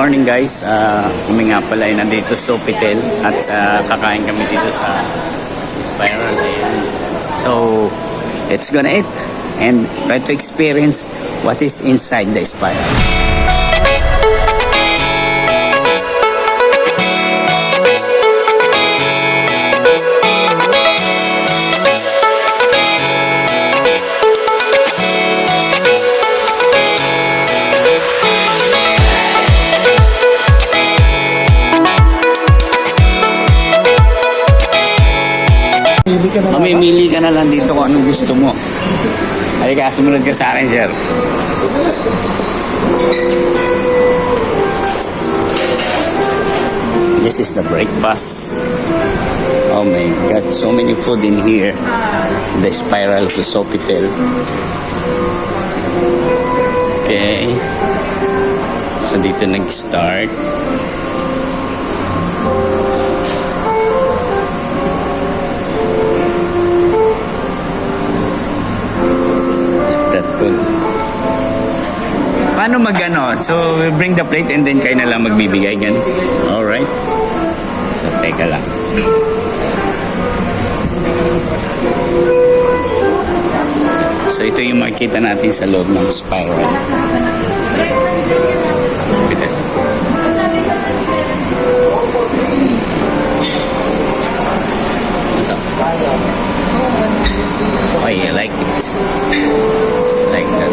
morning guys. Uh, kami nga pala ay nandito sa Sofitel at sa kakain kami dito sa Spiral. Ayan. So, let's gonna eat and try to experience what is inside the Spiral. Mamimili ka na lang dito kung anong gusto mo. Halika, sumunod ka sa akin, sir. This is the breakfast. Oh my God, so many food in here. The spiral to Sofitel. Okay. So dito nag-start. That? Paano magano? So, we bring the plate and then kayo na lang magbibigay gan. Alright. So, teka lang. So, ito yung makikita natin sa loob ng spiral. Ito. Okay, I like it. Like that.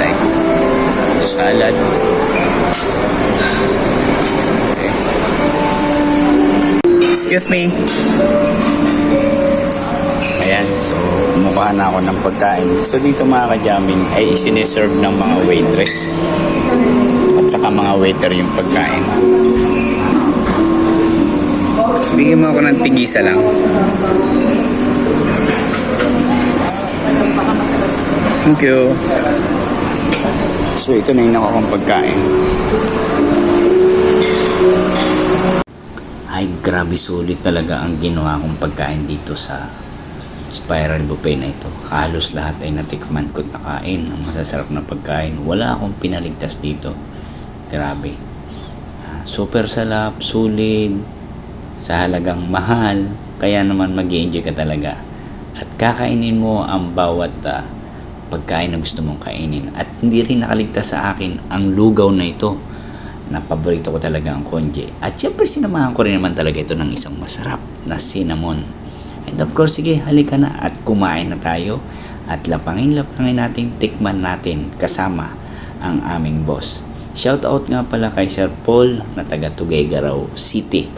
Like the salad. Excuse me. Ayan, so kumukuha na ako ng pagkain. So dito mga kajamin ay isiniserve ng mga waitress at saka mga waiter yung pagkain. Bigyan mo ako ng tigisa lang. Thank you. So ito na yung nakakong pagkain. Ay, grabe sulit talaga ang ginawa kong pagkain dito sa Spiral Buffet na ito. Halos lahat ay natikman ko at nakain. Ang masasarap na pagkain. Wala akong pinaligtas dito. Grabe. Ah, super salap, sulit, sa halagang mahal. Kaya naman mag enjoy ka talaga. At kakainin mo ang bawat ah, pagkain na gusto mong kainin. At hindi rin nakaligtas sa akin ang lugaw na ito na paborito ko talaga ang konje. At syempre sinamahan ko rin naman talaga ito ng isang masarap na cinnamon. And of course, sige, halika na at kumain na tayo. At lapangin-lapangin natin, tikman natin kasama ang aming boss. Shout out nga pala kay Sir Paul na taga Tuguegarao City.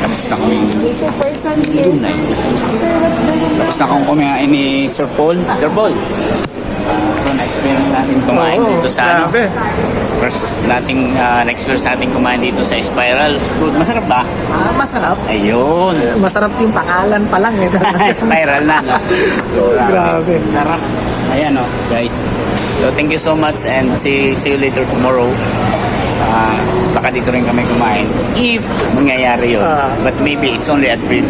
Tapos na kami Dito person yes. tunay. Tapos na akong kumain ni Sir Paul. Sir Paul, uh, na-experience natin kumain dito sa ano. First nating uh, na-experience natin kumain dito sa Spiral Food. Masarap ba? Ah, masarap. Ayun. Masarap yung pangalan pa lang eh. Spiral na, no? So, Grabe. Sarap. Ayan, no, guys. So, thank you so much and see, see you later tomorrow. Ah, baka dito rin kami kumain. If mangyayari yun. Ah. But maybe it's only a dream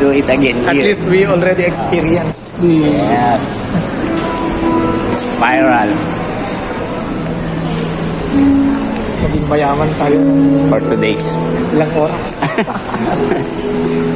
to eat again At here. least we already experienced the Yes. Spiral maging mayaman tayo for two days. ilang oras.